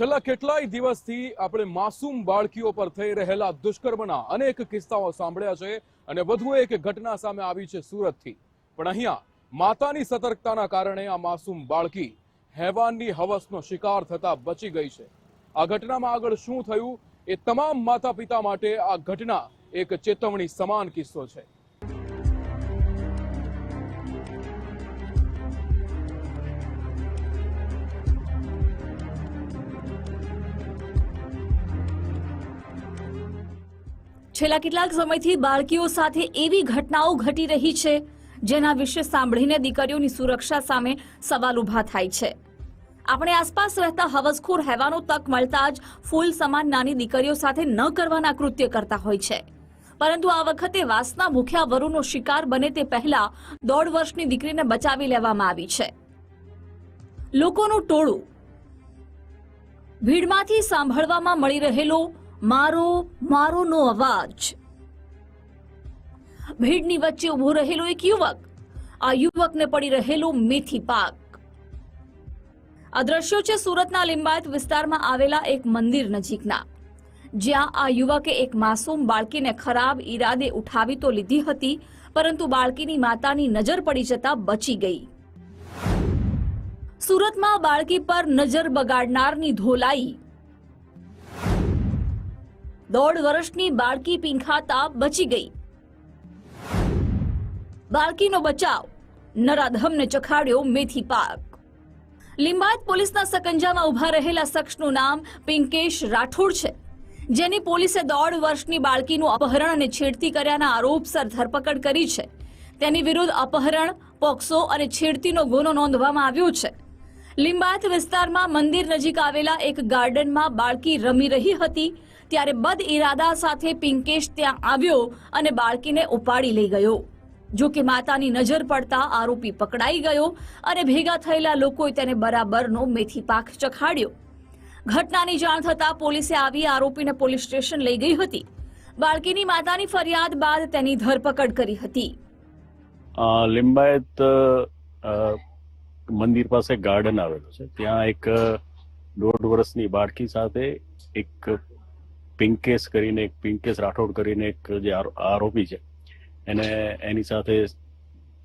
છેલ્લા કેટલાય દિવસથી આપણે માસૂમ બાળકીઓ પર થઈ રહેલા દુષ્કર્મના અનેક કિસ્સાઓ સાંભળ્યા છે અને વધુ એક ઘટના સામે આવી છે સુરતથી. પણ અહીંયા માતાની સતર્કતાના કારણે આ માસૂમ બાળકી હેવાનની હવસનો શિકાર થતા બચી ગઈ છે. આ ઘટનામાં આગળ શું થયું એ તમામ માતા પિતા માટે આ ઘટના એક ચેતવણી સમાન કિસ્સો છે. છેલ્લા કેટલાક સમયથી બાળકીઓ સાથે એવી ઘટનાઓ ઘટી રહી છે, જેના વિશે સાંભળીને દીકરીઓની સુરક્ષા સામે સવાલ ઊભા થાય છે. આપણે આસપાસ રહેતા હવસખોર હેવાનો તક મળતા જ ફૂલ સમાન નાની દીકરીઓ સાથે ન કરવાના કૃત્ય કરતા હોય છે. પરંતુ આ વખતે વાસના ભૂખ્યા વરુનો શિકાર બને તે પહેલા દોઢ વર્ષની દીકરીને બચાવી લેવામાં આવી છે. લોકોનું ટોળું. ભીડમાંથી સાંભળવામાં મળી રહેલો મારો, મારોનો અવાજ. ભીડની વચ્ચે ઊભો રહેલો એક યુવક. આ યુવકને પડી રહેલો મેથી પાક. આ દ્રશ્યો છે સુરતના લિંબાયત વિસ્તારમાં આવેલા એક મંદિર નજીકના. જ્યાં આ યુવકે એક માસૂમ બાળકીને ખરાબ ઈરાદે ઉઠાવી તો લીધી હતી, પરંતુ બાળકીની માતાની નજર પડી જતા બચી ગઈ. સુરતમાં બાળકી પર નજર બગાડનારની ધોલાઈ. દોઢ વર્ષની બાળકી પીંખાતા બચી ગઈ. બાળકીનો બચાવ, નરાધમને ચખાડ્યો મેથી પાક. લિંબાયત પોલીસના સકંજામાં ઊભા રહેલા શખ્સનું નામ પિંકેશ રાઠોડ છે, જેની પોલીસે દોઢ વર્ષની બાળકીનું અપહરણ અને છેડતી કર્યાના આરોપસર ધરપકડ કરી છે. તેની વિરુદ્ધ અપહરણ, પોક્સો અને છેડતીનો ગુનો નોંધવામાં આવ્યો છે. લિંબાયત વિસ્તારમાં મંદિર નજીક આવેલા એક ગાર્ડનમાં બાળકી રમી રહી હતી ત્યારે બદ ઇરાદા સાથે પિંકેશ ત્યાં આવ્યો અને બાળકીને ઉપાડી લઈ ગયો. જો કે માતાની નજર પડતા આરોપી પકડાઈ ગયો અને ભેગા થયેલા લોકોએ તેને બરાબરનો મેથી પાક ચખાડ્યો. ઘટનાની જાણ થતાં પોલીસે આવી આરોપીને પોલીસ સ્ટેશન લઈ ગઈ હતી. બાળકીની માતાની ફરિયાદ બાદ તેની ધરપકડ કરી હતી. લિંબાયત મંદિર પાસે ગાર્ડન આવેલું છે. ત્યાં એક દોઢ વર્ષની બાળકી સાથે એક પિંકેશ કરીને એક, પિંકેશ રાઠોડ કરીને એક જે આરો- આરોપી છે. એને એની સાથે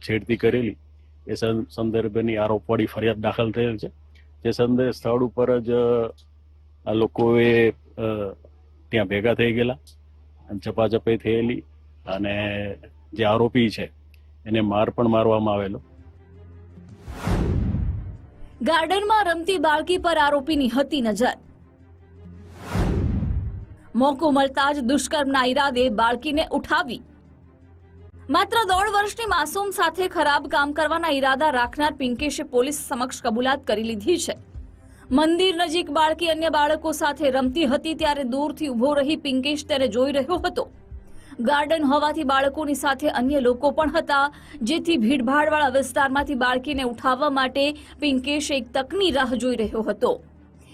છેડતી કરેલી. એ સંદર્ભેની આરોપવાળી ફરિયાદ દાખલ થયેલ છે. તે સંદર્ભે સ્થળ ઉપર જ આ લોકોએ ત્યાં ભેગા થઈ ગયેલા. અને ચપાચપાઈ થયેલી. અને જે આરોપી છે, એને માર પણ મારવામાં આવેલો. ગાર્ડનમાં રમતી બાળકી પર આરોપીની હતી નજર. મોકો મળતા જ દુષ્કર્મના ઈરાદે બાળકીને ઉઠાવી. માત્ર દોઢ વર્ષની માસૂમ સાથે ખરાબ કામ કરવાના ઈરાદા રાખનાર પિંકેશે પોલીસ સમક્ષ કબૂલાત કરી લીધી છે. મંદિર નજીક બાળકી અન્ય બાળકો સાથે રમતી હતી ત્યારે દૂરથી ઊભો રહી પિંકેશ તેને જોઈ રહ્યો હતો. ગાર્ડન હોવાથી બાળકોની સાથે અન્ય લોકો પણ હતા, જેથી ભીડભાડવાળા વિસ્તારમાંથી બાળકીને ઉઠાવવા માટે પિંકેશ એક તકની રાહ જોઈ રહ્યો હતો.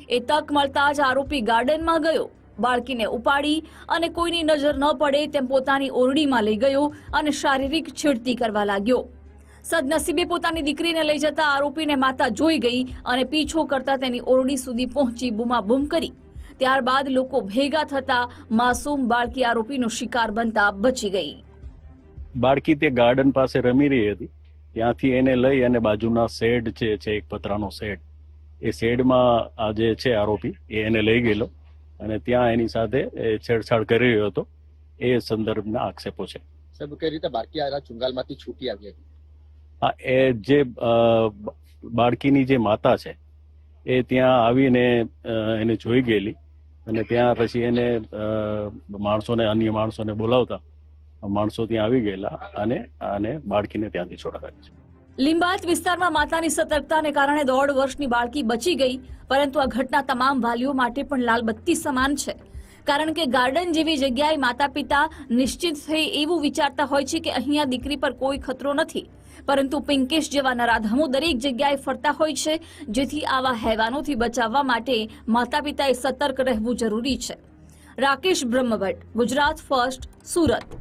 એ તક મળતા જ આરોપી ગાર્ડનમાં ગયો. બાળકીને ઉપાડી અને કોઈની નજર ન પડે તેમ પોતાની ઓરડીમાં લઈ ગયો અને શારીરિક છેડતી કરવા લાગ્યો. સદનસીબે પોતાની દીકરીને લઈ જતા આરોપીને માતા જોઈ ગઈ અને પીછો કરતા તેની ઓરડી સુધી પહોંચી બૂમાબૂમ કરી. ત્યારબાદ લોકો ભેગા થતા માસૂમ બાળકી આરોપીનો શિકાર બનતા બચી ગઈ. બાળકી તે ગાર્ડન પાસે રમી રહી હતી. ત્યાંથી એને લઈ અને બાજુના શેડ છે, એક પતરાનો શેડ, એ શેડમાં આ જે છે આરોપી, એ એને લઈ ગયેલો. અને ત્યાં એની સાથે એ છેડછાડ કરી રહ્યો હતો. એ સંદર્ભના આક્ષેપો છે. સાહેબ કઈ રીતે બાળકી આ ચુંગાલમાંથી છૂટી આવી હતી? હા એ જે બાળકીની જે માતા છે એ ત્યાં આવીને એને જોઈ ગયેલી. અને ત્યાં પછી એને માણસોને અન્ય માણસોને બોલાવતા માણસો ત્યાં આવી ગયેલા અને અને બાળકીને ત્યાંથી છોડાવ્યા છે. લિંબાયત વિસ્તારમાં માતાની સતર્કતાને કારણે દોઢ વર્ષની બાળકી બચી ગઈ, પરંતુ આ ઘટના તમામ વાલીઓ માટે પણ લાલબત્તી સમાન છે. કારણ કે ગાર્ડન જેવી જગ્યાએ માતા પિતા નિશ્ચિત થઈ એવું વિચારતા હોય છે કે અહીંયા દીકરી પર કોઈ ખતરો નથી. પરંતુ પિંકેશ જેવા નરાધમો દરેક જગ્યાએ ફરતા હોય છે, જેથી આવા હેવાનોથી બચાવવા માટે માતા પિતાએ સતર્ક રહેવું જરૂરી છે. રાકેશ બ્રહ્મભટ્ટ, ગુજરાત ફર્સ્ટ, સુરત.